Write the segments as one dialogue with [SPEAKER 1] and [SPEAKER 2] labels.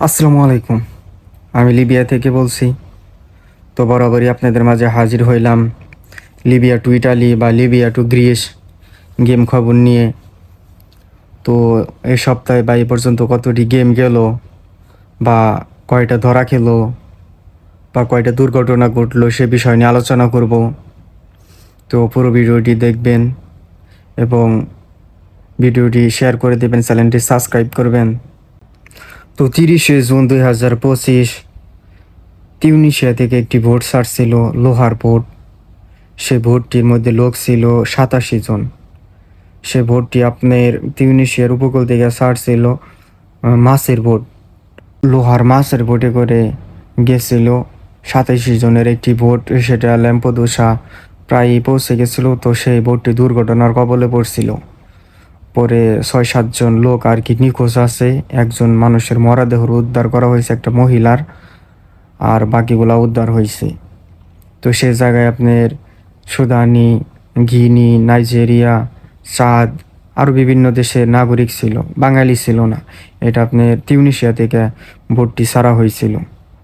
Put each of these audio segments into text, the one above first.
[SPEAKER 1] আসসালামু আলাইকুম। আমি লিবিয়া থেকে বলছি। তো বরাবরই আপনাদের মাঝে হাজির হইলাম লিবিয়া টু ইটালি বা লিবিয়া টু গ্রিস গেম খবর নিয়ে। তো এই সপ্তাহে বা এই পর্যন্ত কতটি গেম গেল বা কয়টা ধরা খেলো বা কয়টা দুর্ঘটনা ঘটলো সে বিষয় নিয়ে আলোচনা করব। তো পুরো ভিডিওটি দেখবেন এবং ভিডিওটি শেয়ার করে দেবেন, চ্যানেলটি সাবস্ক্রাইব করবেন। তো তিরিশে জুন দুই হাজার পঁচিশ, তিউনিশিয়া থেকে একটি ভোট ছাড়ছিল লোহার ভোট। সে ভোটটির মধ্যে লোক ছিল সাতাশি জন। সে ভোটটি আপনার তিউনিশিয়ার উপকূল থেকে ছাড়ছিল মাছের ভোট। লোহার মাছের ভোটে করে গেছিল সাতাশি জনের একটি ভোট, সেটা ল্যাম্পদোসা প্রায় পৌঁছে গেছিল, তো সেই ভোটটি দুর্ঘটনার কবলে পড়ছিল। পরে ছয় সাতজন লোক আর কি নিখোঁজ আছে। একজন মানুষের মরাদেহ উদ্ধার করা হয়েছে একটা মহিলার, আর বাকিগুলা উদ্ধার হয়েছে। তো সে জায়গায় আপনার সুদানি, গিনি, নাইজেরিয়া, চাঁদ আরও বিভিন্ন দেশের নাগরিক ছিল, বাঙালি ছিল না। এটা আপনার তিউনিশিয়া থেকে ভোটটি ছাড়া হয়েছিল।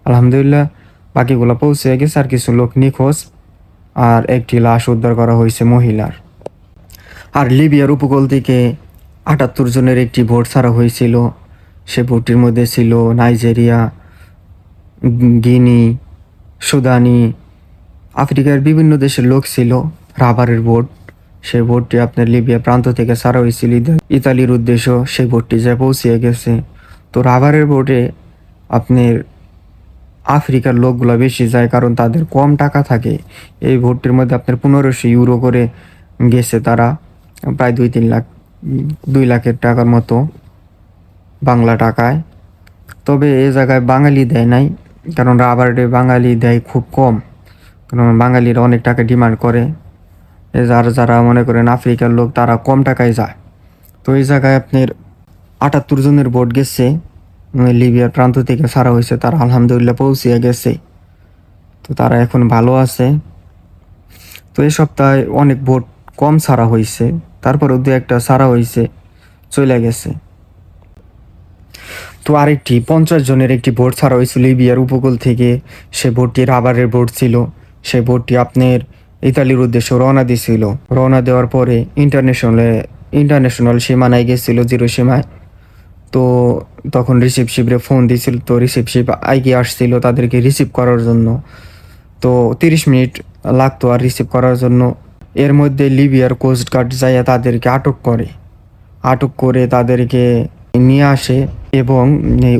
[SPEAKER 1] আলহামদুলিল্লাহ, বাকিগুলো পৌঁছে গেছে আর কিছু লোক নিখোঁজ, আর একটি লাশ উদ্ধার করা হয়েছে মহিলার। আর লিবিয়ার উপকূল থেকে আটাত্তর জনের একটি ভোট ছাড়া হয়েছিল। সে ভোটটির মধ্যে ছিল নাইজেরিয়া, গিনি, সুদানি, আফ্রিকার বিভিন্ন দেশের লোক ছিল। রাবারের বোট সেই বোটটি আপনার লিবিয়া প্রান্ত থেকে ছাড়া হয়েছিল। ইতা- ইতালির উদ্দেশ্য সেই বোটটি যা পৌঁছিয়ে গেছে। তো রাবারের বোটে আপনার আফ্রিকার লোকগুলো বেশি যায় কারণ তাদের কম টাকা থাকে। এই ভোটটির মধ্যে আপনার পনেরোশো ইউরো করে গেছে তারা। প্রায় দুই তিন লাখ, দুই লাখের টাকার মতো বাংলা টাকায়। তবে এ জায়গায় বাঙালি দেয় নাই কারণ রাবারে বাঙালি দেয় খুব কম কারণ বাঙালিরা অনেক টাকা ডিমান্ড করে। এ যারা যারা মনে করেন আফ্রিকার লোক, তারা কম টাকায় যায়। তো এই জায়গায় আপনার আটাত্তর জনের ভোট গেছে লিবিয়ার প্রান্ত থেকে ছাড়া হয়েছে, তারা আলহামদুলিল্লাহ পৌঁছিয়ে গেছে। তো তারা এখন ভালো আছে। তো এই সপ্তাহে অনেক ভোট কম ছাড়া হয়েছে। তারপরে দু একটা ছাড়া হয়েছে চলে গেছে। তো আরেকটি, পঞ্চাশ জনের একটি ভোট ছাড়া হয়েছিল লিবিয়ার উপকূল থেকে। সে ভোটটি রাবারের ভোট ছিল। সে ভোটটি আপনার ইতালির উদ্দেশ্যে রওনা দিয়েছিল রওনা দেওয়ার পরে ইন্টারন্যাশনালে, ইন্টারন্যাশনাল সীমানায় গেছিল জিরো সীমায় তো তখন রিসিপশিপরে ফোন দিয়েছিল তো রিসিপশিপ আইগে আসছিল তাদেরকে রিসিভ করার জন্য। তো তিরিশ মিনিট লাগতো আর রিসিভ করার জন্য। এর মধ্যে লিবিয়ার কোস্ট গার্ড যাইয়া তাদেরকে আটক করে। আটক করে তাদেরকে নিয়ে আসে এবং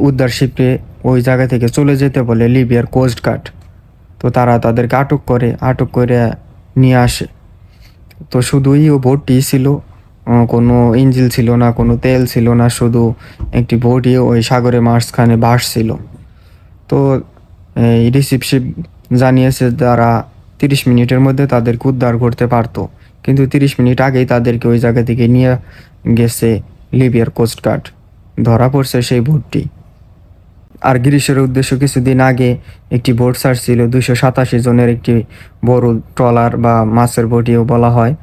[SPEAKER 1] উদ্ধার শিপে ওই জায়গা থেকে চলে যেতে বলে লিবিয়ার কোস্ট গার্ড। তো তারা তাদেরকে আটক করে আটক করে নিয়ে আসে। তো শুধুই ও বোটটি ছিল কোনো ইঞ্জিল ছিল না, কোনো তেল ছিল না, শুধু একটি বোটই ওই সাগরের মাঝখানে ভাসছিল। তো এই রিসিপশিপ জানিয়েছে তারা তিরিশ মিনিটের মধ্যে তাদেরকে উদ্ধার করতে পারতো। কিন্তু তিরিশ মিনিট আগেই তাদেরকে ওই জায়গা থেকে নিয়ে গেছে লিবিয়ার কোস্ট গার্ড। ধরা পড়ছে সেই বোটটি। আর গ্রীষ্মের উদ্দেশ্য কিছুদিন আগে একটি বোট ছাড়ছিল দুশো সাতাশি জনের একটি বড় ট্রলার বা মাছের বোটিও বলা হয়।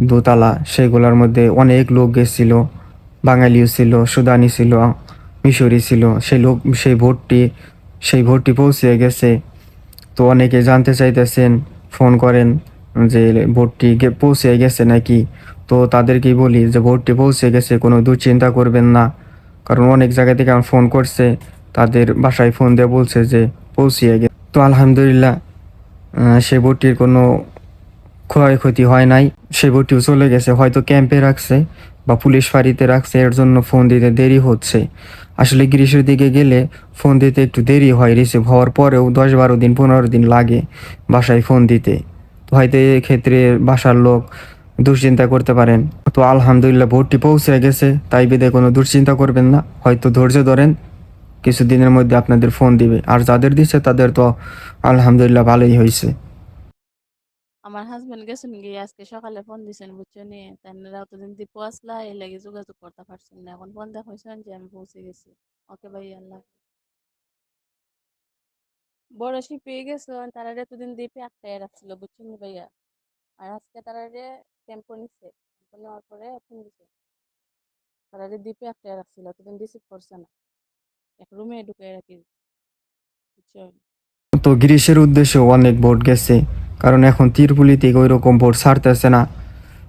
[SPEAKER 1] দোতলা, সেগুলোর মধ্যে অনেক লোক গেছিল, বাঙালিও ছিল, সুদানি ছিল, মিশরি ছিল। সেই লোক, সেই ভোটটি সেই ভোটটি পৌঁছে গেছে তো অনেকে জানতে চাইতেছেন, ফোন করেন যে ভোটটি পৌঁছে গেছে নাকি? তো তাদেরকেই বলি যে ভোটটি পৌঁছে গেছে, কোনো দুশ্চিন্তা করবেন না। কারণ অনেক জায়গা থেকে আমার ফোন করছে, তাদের বাসায় ফোন দিয়ে বলছে যে পৌঁছিয়ে গেছে। তো আলহামদুলিল্লাহ সে ভোটটির কোনো ক্ষয়ক্ষতি হয় নাই। সে ভোটটিও চলে গেছে, হয়তো ক্যাম্পে রাখছে বা পুলিশ ফাঁড়িতে রাখছে, এর জন্য ফোন দিতে দেরি হচ্ছে। আসলে গ্রীষ্মের দিকে গেলে ফোন দিতে একটু দেরি হয় রিসিভ হওয়ার পরেও দশ বারো দিন, পনেরো দিন লাগে বাসায় ফোন দিতে। হয়তো ক্ষেত্রে বাসার লোক দুশ্চিন্তা করতে পারেন। তো আলহামদুলিল্লাহ ভোটটি পৌঁছে গেছে, তাই বিদে কোনো দুশ্চিন্তা করবেন না। হয়তো ধৈর্য ধরেন, কিছুদিনের মধ্যে আপনাদের ফোন দিবে। আর যাদের দিচ্ছে তাদের তো আলহামদুলিল্লাহ ভালোই হয়েছে
[SPEAKER 2] আমার হাজবেন্ড গেছেন গিয়ে আজকে সকালে ফোন দিছেন বুঝছ নি তাই অতদিন দীপু আসলা এই লাগে যোগাযোগ করতে পারছেন না এখন ফোন দেখাইছেন যে আমি পৌঁছে গেছি ওকে ভাই আল্লাহ। বড় পেয়ে গেছে তারা এতদিন দ্বীপে আটকায় রাখছিল বুঝছেন নি ভাইয়া আর আজকে তারা টেম্পো নিচ্ছে নেওয়ার পরে ফোন দিছে তারা দ্বীপে আটকায় রাখছিল এতদিন রিসিভ করছে না এক রুমে ঢুকে রাখি বুঝছ
[SPEAKER 1] তো গ্রিসের উদ্দেশ্যে অনেক ভোট গেছে। কারণ এখন ত্রিপুলি থেকে ওই রকম ভোট ছাড়তেছে না।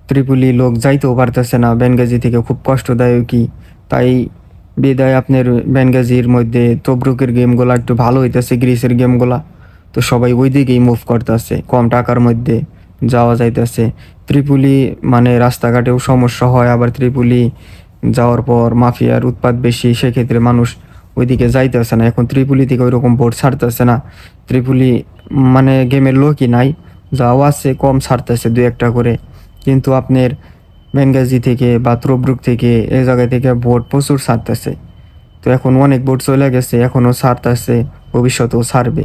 [SPEAKER 1] ত্রিপুলি লোক যাইতেও পারতেছে না বেনগাজি থেকে খুব কষ্টদায়কই তাই বিদায় আপনার বেনগাজির মধ্যে তবরুকের গেমগুলো একটু ভালো হইতেছে, গ্রিসের গেমগুলা। তো সবাই ওই দিকেই মুভ করতেছে, কম টাকার মধ্যে যাওয়া যাইতেছে। ত্রিপুলি মানে রাস্তাঘাটেও সমস্যা হয়, আবার ত্রিপুলি যাওয়ার পর মাফিয়ার উৎপাত বেশি, সেক্ষেত্রে মানুষ ওইদিকে যাইতেছে না। এখন ত্রিপুলি থেকে ওই রকম ভোট ছাড়তেছে না। ত্রিপুলি মানে গেমের লোকই নাই। যাও আছে কম ছাড়তেছে দু একটা করে। কিন্তু আপনার বেঙ্গাজি থেকে বা ত্রব্রুক থেকে এই জায়গা থেকে ভোট প্রচুর ছাড়তেছে। তো এখন অনেক ভোট চলে গেছে, এখনও ছাড়তেছে, ভবিষ্যতেও ছাড়বে।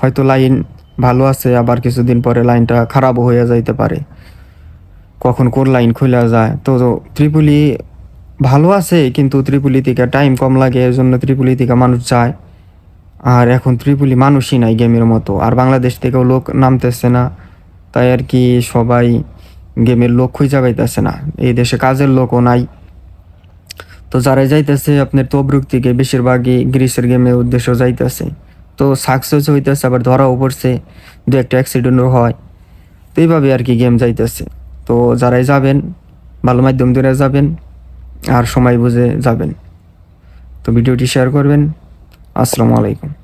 [SPEAKER 1] হয়তো লাইন ভালো আছে, আবার কিছুদিন পরে লাইনটা খারাপও হয়ে যাইতে পারে। কখন কোন লাইন খোলা যায়। তো ত্রিপুলি ভালো আছে, কিন্তু ত্রিপুলি থেকে টাইম কম লাগে এর জন্য ত্রিপুলি থেকে মানুষ যায়। আর এখন ত্রিপুলি মানুষই নাই গেমের মতো, আর বাংলাদেশ থেকেও লোক নামতেছে না। তাই আর কি সবাই গেমের লোক খুঁজে পাইতেছে না, এই দেশে কাজের লোকও নাই। তো যারা যাইতেছে, আপনার তবরুক থেকে বেশিরভাগই গ্রিসের গেমের উদ্দেশ্য যাইতেছে। তো সাকসেস হইতেছে, আবার ধরাও পড়ছে, দু একটা অ্যাক্সিডেন্টও হয়। তো এইভাবে আর কি গেম যাইতেছে। তো যারাই যাবেন, ভালো মাধ্যম ধরে যাবেন। আর সময় বুঝে যাবেন। তো ভিডিওটি শেয়ার করবেন। আসসালামু আলাইকুম।